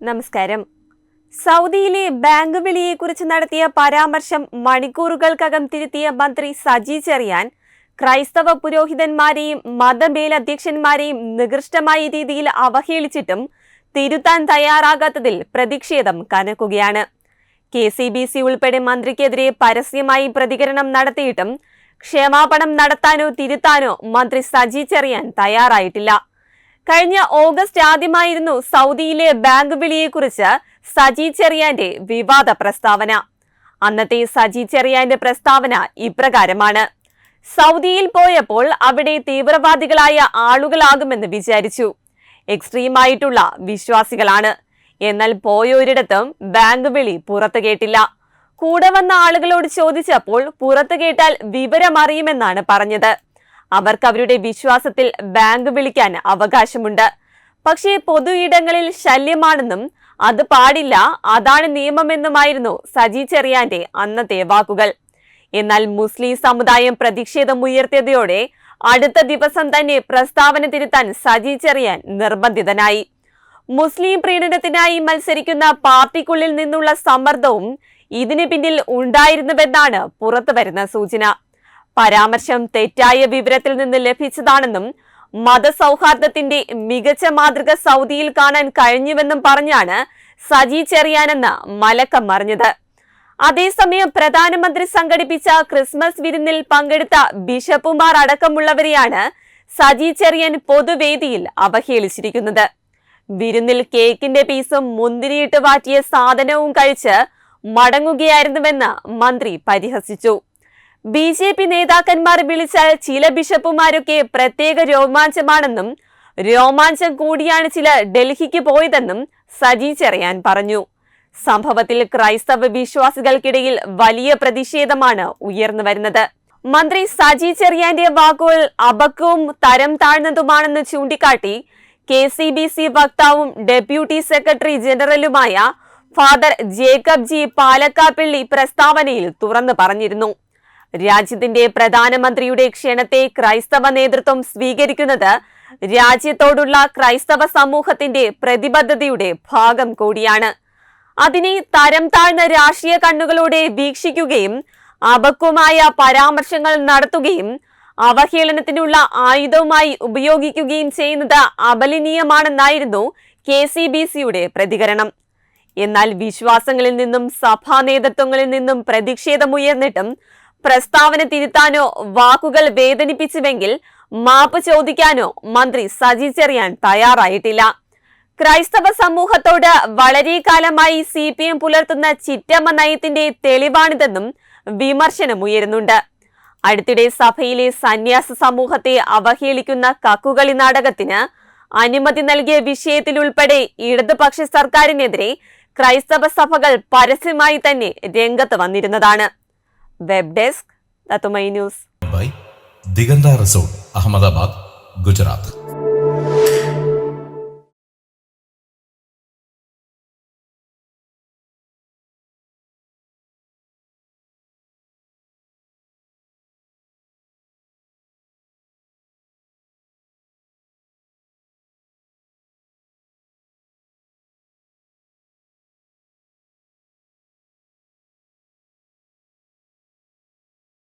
നമസ്കാരം. സൗദിയിലെ ബാങ്ക് വിളിയെക്കുറിച്ച് നടത്തിയ പരാമർശം മണിക്കൂറുകൾക്കകം തിരുത്തിയ മന്ത്രി സജി ചെറിയാൻ ക്രൈസ്തവ പുരോഹിതന്മാരെയും മതമേലധ്യക്ഷന്മാരെയും നികൃഷ്ടമായ രീതിയിൽ അവഹേളിച്ചിട്ടും തിരുത്താൻ തയ്യാറാകാത്തതിൽ പ്രതിഷേധം കനക്കുകയാണ്. കെ സി ബി സി ഉൾപ്പെടെ മന്ത്രിക്കെതിരെ പരസ്യമായി പ്രതികരണം നടത്തിയിട്ടും ക്ഷമാപണം നടത്താനോ തിരുത്താനോ മന്ത്രി സജി ചെറിയാൻ തയ്യാറായിട്ടില്ല. കഴിഞ്ഞ ഓഗസ്റ്റ് ആദ്യമായിരുന്നു സൗദിയിലെ ബാങ്ക് വിളിയെക്കുറിച്ച് സജി ചെറിയാന്റെ വിവാദ പ്രസ്താവന. അന്നത്തെ സജി ചെറിയാന്റെ പ്രസ്താവന ഇപ്രകാരമാണ്. സൗദിയിൽ പോയപ്പോൾ അവിടെ തീവ്രവാദികളായ ആളുകളാകുമെന്ന് വിചാരിച്ചു. എക്സ്ട്രീമായിട്ടുള്ള വിശ്വാസികളാണ്. എന്നാൽ പോയൊരിടത്തും ബാങ്ക് വിളി പുറത്തു കേട്ടില്ല. കൂടെ വന്ന ആളുകളോട് ചോദിച്ചപ്പോൾ പുറത്തു കേട്ടാൽ വിവരമറിയുമെന്നാണ് പറഞ്ഞത്. അവർക്ക് അവരുടെ വിശ്വാസത്തിൽ ബാങ്ക് വിളിക്കാൻ അവകാശമുണ്ട്. പക്ഷേ പൊതു ഇടങ്ങളിൽ ശല്യമാണെന്നും അത് പാടില്ല അതാണ് നിയമമെന്നുമായിരുന്നു സജി ചെറിയാന്റെ അന്നത്തെ വാക്കുകൾ. എന്നാൽ മുസ്ലിം സമുദായം പ്രതിഷേധം ഉയർത്തിയതോടെ അടുത്ത ദിവസം തന്നെ പ്രസ്താവന തിരുത്താൻ സജി ചെറിയാൻ നിർബന്ധിതനായി. മുസ്ലിം പ്രീണനത്തിനായി മത്സരിക്കുന്ന പാർട്ടിക്കുള്ളിൽ നിന്നുള്ള സമ്മർദ്ദവും ഇതിനു പിന്നിൽ ഉണ്ടായിരുന്നുവെന്നാണ് പുറത്തുവരുന്ന സൂചന. പരാമർശം തെറ്റായ വിവരത്തിൽ നിന്ന് ലഭിച്ചതാണെന്നും മതസൗഹാർദ്ദത്തിന്റെ മികച്ച മാതൃക സൗദിയിൽ കാണാൻ കഴിഞ്ഞുവെന്നും പറഞ്ഞാണ് സജി ചെറിയാനെന്ന് മലക്കം മറിഞ്ഞത് അതേസമയം പ്രധാനമന്ത്രി സംഘടിപ്പിച്ച ക്രിസ്മസ് വിരുന്നിൽ പങ്കെടുത്ത ബിഷപ്പുമാർ അടക്കമുള്ളവരെയാണ് സജി ചെറിയൻ പൊതുവേദിയിൽ അവഹേളിച്ചിരിക്കുന്നത്. വിരുന്നിൽ കേക്കിന്റെ പീസും മുന്തിരിയിട്ട് വാറ്റിയ സാധനവും കഴിച്ച് മടങ്ങുകയായിരുന്നുവെന്ന് മന്ത്രി പരിഹസിച്ചു. ബി ജെ പി നേതാക്കന്മാർ വിളിച്ചാൽ ചില ബിഷപ്പുമാരൊക്കെ പ്രത്യേക രോമാഞ്ചമാണെന്നും രോമാഞ്ചം കൂടിയാണ് ചില ഡൽഹിക്ക് പോയതെന്നും സജി ചെറിയാൻ പറഞ്ഞു. സംഭവത്തിൽ ക്രൈസ്തവ വിശ്വാസികൾക്കിടയിൽ വലിയ പ്രതിഷേധമാണ് ഉയർന്നു വരുന്നത്. മന്ത്രി സജി ചെറിയാന്റെ വാക്കുകൾ അബക്കവും തരം താഴ്ന്നതുമാണെന്ന് ചൂണ്ടിക്കാട്ടി കെ സി ബി സി വക്താവും ഡെപ്യൂട്ടി സെക്രട്ടറി ജനറലുമായ ഫാദർ ജേക്കബ് ജി പാലക്കാപ്പിള്ളി പ്രസ്താവനയിൽ തുറന്നു പറഞ്ഞിരുന്നു. രാജ്യത്തിന്റെ പ്രധാനമന്ത്രിയുടെ ക്ഷണത്തെ ക്രൈസ്തവ നേതൃത്വം സ്വീകരിക്കുന്നത് രാജ്യത്തോടുള്ള ക്രൈസ്തവ സമൂഹത്തിന്റെ പ്രതിബദ്ധതയുടെ ഭാഗം കൂടിയാണ്. അതിനെ തരം താഴ്ന്ന രാഷ്ട്രീയ കണ്ണുകളോടെ വീക്ഷിക്കുകയും അപക്വമായ പരാമർശങ്ങൾ നടത്തുകയും അവഹേളനത്തിനുള്ള ആയുധവുമായി ഉപയോഗിക്കുകയും ചെയ്യുന്നത് അപലനീയമാണെന്നായിരുന്നു കെ സി ബി സിയുടെ പ്രതികരണം. എന്നാൽ വിശ്വാസങ്ങളിൽ നിന്നും സഭാ നേതൃത്വങ്ങളിൽ നിന്നും പ്രതിഷേധമുയർന്നിട്ടും പ്രസ്താവന തിരുത്താനോ വാക്കുകൾ വേദനിപ്പിച്ചുവെങ്കിൽ മാപ്പ് ചോദിക്കാനോ മന്ത്രി സജി ചെറിയാൻ തയ്യാറായിട്ടില്ല. ക്രൈസ്തവ സമൂഹത്തോട് വളരെ കാലമായി സി പി എം പുലർത്തുന്ന ചിറ്റമ്മ നയത്തിന്റെ തെളിവാണിതെന്നും വിമർശനമുയരുന്നുണ്ട് അടുത്തിടെ സഭയിലെ സന്യാസ സമൂഹത്തെ അവഹേളിക്കുന്ന കക്കുകളി നാടകത്തിന് അനുമതി നൽകിയ വിഷയത്തിലുൾപ്പെടെ ഇടതുപക്ഷ സർക്കാരിനെതിരെ ക്രൈസ്തവ സഭകൾ പരസ്യമായി തന്നെ രംഗത്ത് വന്നിരുന്നതാണ്. വെബ് ഡെസ്ക് തത്തുമൈ news by Diganta resort Ahmedabad Gujarat